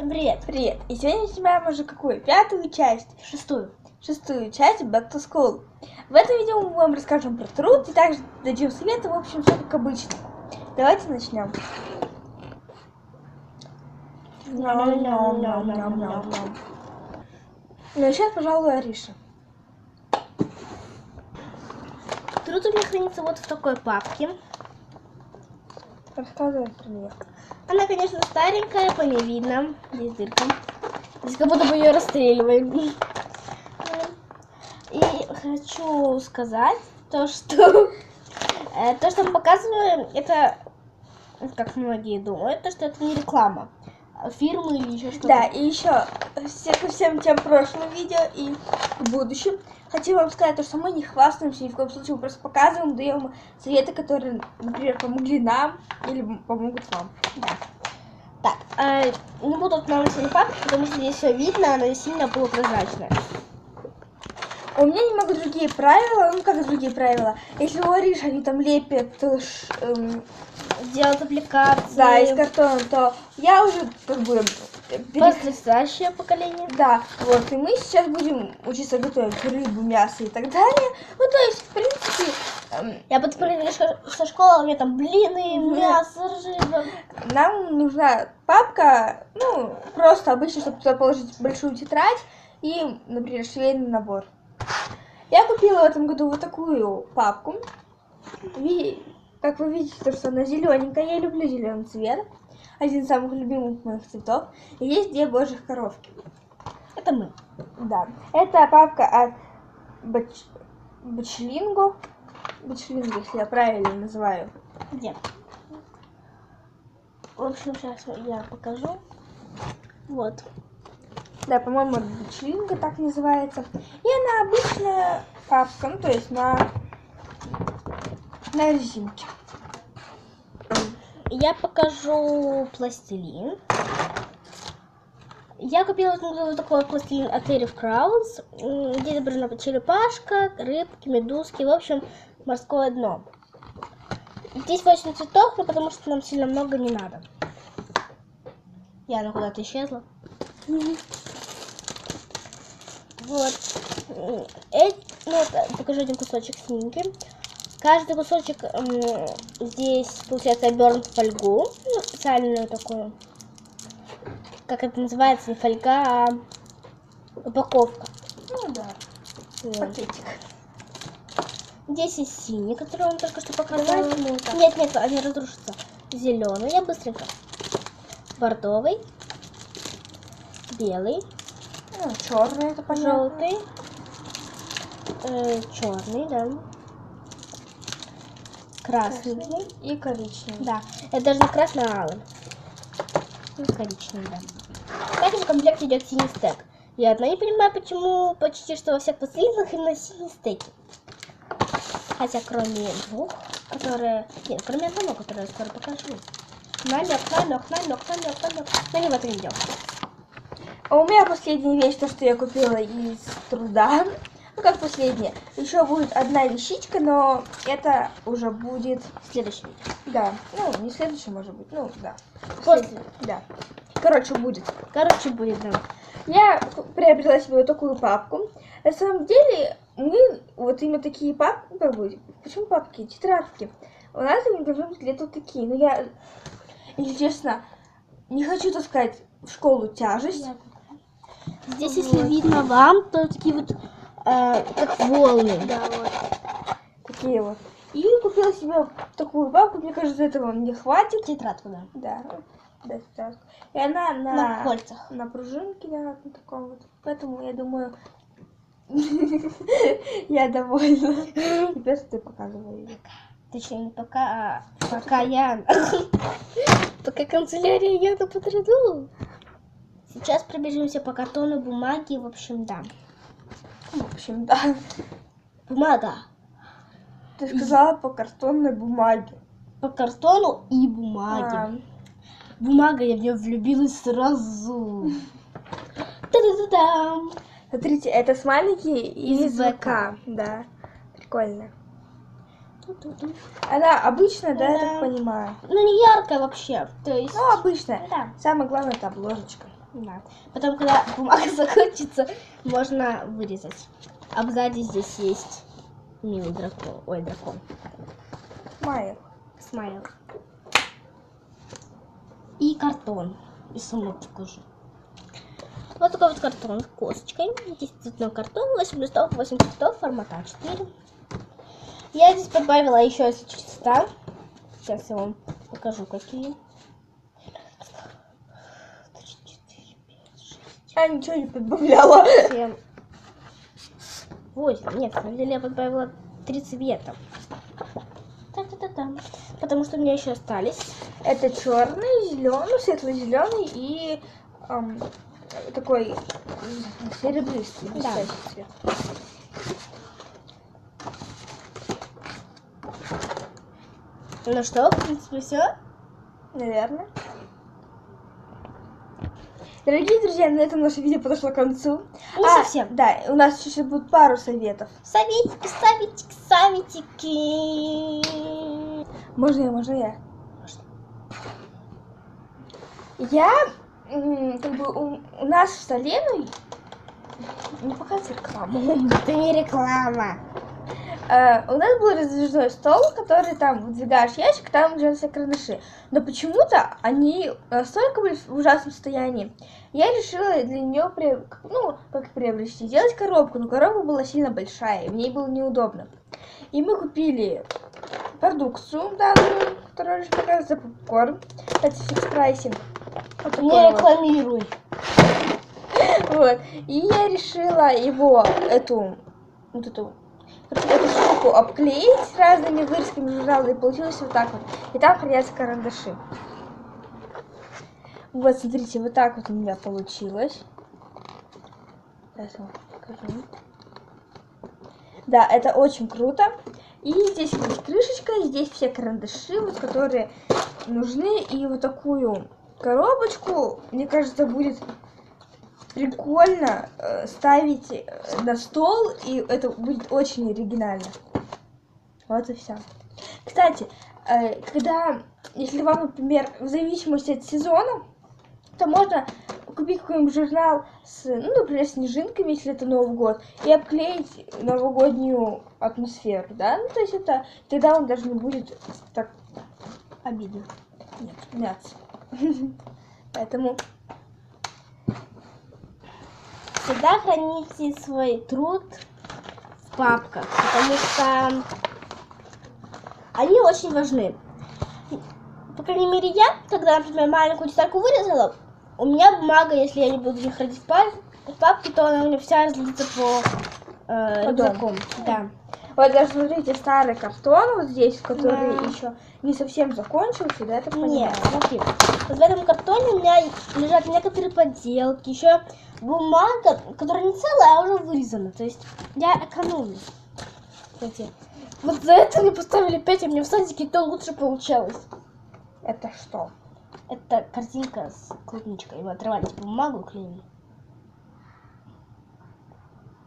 Всем привет. Привет! И сегодня снимаем уже какую? Пятую часть, Шестую. шестую часть Back to School. В этом видео мы вам расскажем про труд и также дадим советы, в общем, все как обычно. Давайте начнем. Ну и сейчас, пожалуй, Ариша. Труд у меня хранится вот в такой папке. Рассказывай про нее. Она, конечно, старенькая, по ней видно. Здесь дырка. Здесь как будто бы ее расстреливаем. И хочу сказать то, что э, то, что мы показываем, это, как многие думают, то, что это не реклама фирмы или еще что-то. Да, и еще ко всем тем прошлым видео и в будущем хотим вам сказать, то, что мы не хвастаемся ни в коем случае, мы просто показываем, даем советы, которые, например, помогли нам или помогут вам. Да. Так, э, не буду открывать сегодня папку, потому что здесь все видно, она сильно полупрозрачная. У меня немного другие правила, ну как другие правила. Если Ариши они там лепят э, эм, Делать аппликации. да, из картона, то я уже как бы перех- поколение. Да, вот, и мы сейчас будем учиться готовить рыбу, мясо и так далее. Ну, то есть, в принципе, эм, Я подпрыгнула со школы, у меня там блины, мясо, рыба. нам нужна папка, ну, просто обычно, чтобы туда положить большую тетрадь и, например, швейный набор. Я купила в этом году вот такую папку. Как вы видите, то, что она зелененькая, я люблю зеленый цвет. Один из самых любимых моих цветов. И есть две божьих коровки. Это мы. Да. Это папка от Бач... Бачлинго. Бачлинго, если я правильно называю. Где? В общем, сейчас я покажу. Вот. Да, по-моему, Бачлинго так называется. И она обычная папка, ну то есть на, на резинке. Я покажу пластилин. Я купила вот такой пластилин от Krauts. М, Здесь изображена черепашка, рыбки, медузки, в общем, морское дно. Здесь 8 цветов, но потому что нам сильно много не надо. И она куда-то исчезла. Вот. Э- ну, покажу один кусочек снимки. Каждый кусочек здесь, получается, обернут в фольгу. Ну, специальную такую. Как это называется? Не фольга, а упаковка. Ну да, Вот. пакетик. Здесь есть синий, который вам только что так. Нет, нет, они разрушатся. Зеленый, я быстренько. Бордовый. Белый. Ну, черный, это понятно. Желтый. черный, да. Красненький. И коричневый. Да, это даже не красный, а алый. Ну, коричневый, да. Кстати, в комплекте идет синий стек. Я одна не понимаю, почему почти что во всех пластилинах именно синий стеки. Хотя кроме двух, которые... Нет, кроме одного, которое я скоро покажу. Намек, намек, намек, намек, намек. Но не в этом видео. А у меня последняя вещь, то, что я купила из труда. Ну, как последняя. Еще будет одна вещичка, но это уже будет, Следующий да, ну, не следующий, может быть, ну, да. После. Да. Короче, будет. Короче, будет, да. Я приобрела себе вот такую папку. На самом деле, мы вот именно такие папки, ну, почему папки? Тетрадки. У нас они должны быть где-то вот такие. Но я, если честно, не хочу таскать в школу тяжесть. Здесь, если видно вам, то такие вот, э, как волны. Да, вот. Такие вот. И купила себе такую папку, мне кажется, этого мне хватит. Тетрадку, да. Да, да, тетрадку. И она на, На кольцах. на пружинке, да, на таком вот. Поэтому я думаю, я довольна. Теперь ты показывай ее. Точнее, не пока, а пока я... Пока канцелярия я по труду. Сейчас пробежимся по картону, бумаге, в общем, да. В общем, да. Бумага. Ты сказала по картонной бумаге. По картону и бумаге. А, Бумага, я в нее влюбилась сразу. Та-да-да-дам. Смотрите, это смайлики из ВК. Да. Прикольно. Она обычная, да, я так понимаю. Ну, не яркая вообще. То есть... Ну, обычная. Да. Самое главное, это обложечка. Да. Потом, когда бумага закончится, можно вырезать. А сзади здесь есть милый дракон. Ой, дракон. Майя. Смайл. И картон. И сама покажу. Вот такой вот картон с косточкой. Здесь цветной картон, 8 листов, 8 цветов, формата А4. Я здесь добавила еще если цвета. Сейчас я вам покажу, какие. Я ничего не подбавляла. семь, восемь. Нет, на самом деле я добавила три цвета. Та-та-та-та. Потому что у меня еще остались. Это черный, зеленый, светло-зеленый и ам, такой серебристый, Да. цвет. Ну что, в принципе, все. Наверное. Дорогие друзья, на этом наше видео подошло к концу. Не А, совсем. Да, у нас еще будет пару советов. Советики, советики, советики. Можно я, можно я? Я, м, как бы, у, у нас в Солену... Не показывай рекламу. Это не реклама. Э, у нас был раздвижной стол, который там выдвигаешь ящик, там лежат все карандаши. Но почему-то они настолько были в ужасном состоянии. Я решила для нее, ну, как приобрести, сделать коробку, но коробка была сильно большая, и в ней было неудобно. И мы купили продукцию данную, которую уже показываю, за попкорн. Кстати, в фикс прайсе. Вот Не рекламируй. Вот. И я решила его, эту, вот эту, эту штуку обклеить разными вырезками журнала, и получилось вот так вот. И там хранятся карандаши. Вот, смотрите, вот так вот у меня получилось. Сейчас вам покажу. Да, это очень круто. И здесь есть крышечка, здесь все карандаши, вот, которые нужны. И вот такую коробочку, мне кажется, будет прикольно э, ставить э, на стол, и это будет очень оригинально. Вот и все. Кстати, э, когда, если вам, например, в зависимости от сезона, то можно купить какой-нибудь журнал с, ну, например, снежинками, если это Новый год, и обклеить новогоднюю атмосферу, да? Ну, то есть это, тогда он даже не будет так Обидно. нет, мяться. Поэтому Всегда храните свой труд в папках, потому что они очень важны. По крайней мере, я, когда, например, маленькую детальку вырезала, у меня бумага, если я не буду ее хранить в, пап- в папке, то она у меня вся разлетится по э, По. Да. Вот даже смотрите, старый картон вот здесь, который Да. еще не совсем закончился, да, я так Нет, понимаю? смотри. Вот в этом картоне у меня лежат некоторые подделки, еще бумага, которая не целая, а уже вырезана. То есть я экономлю. Кстати, вот за это мне поставили 5, а мне в садике то лучше получалось. Это что? Это картинка с клубничкой. Мы отрывали бумагу и клеили.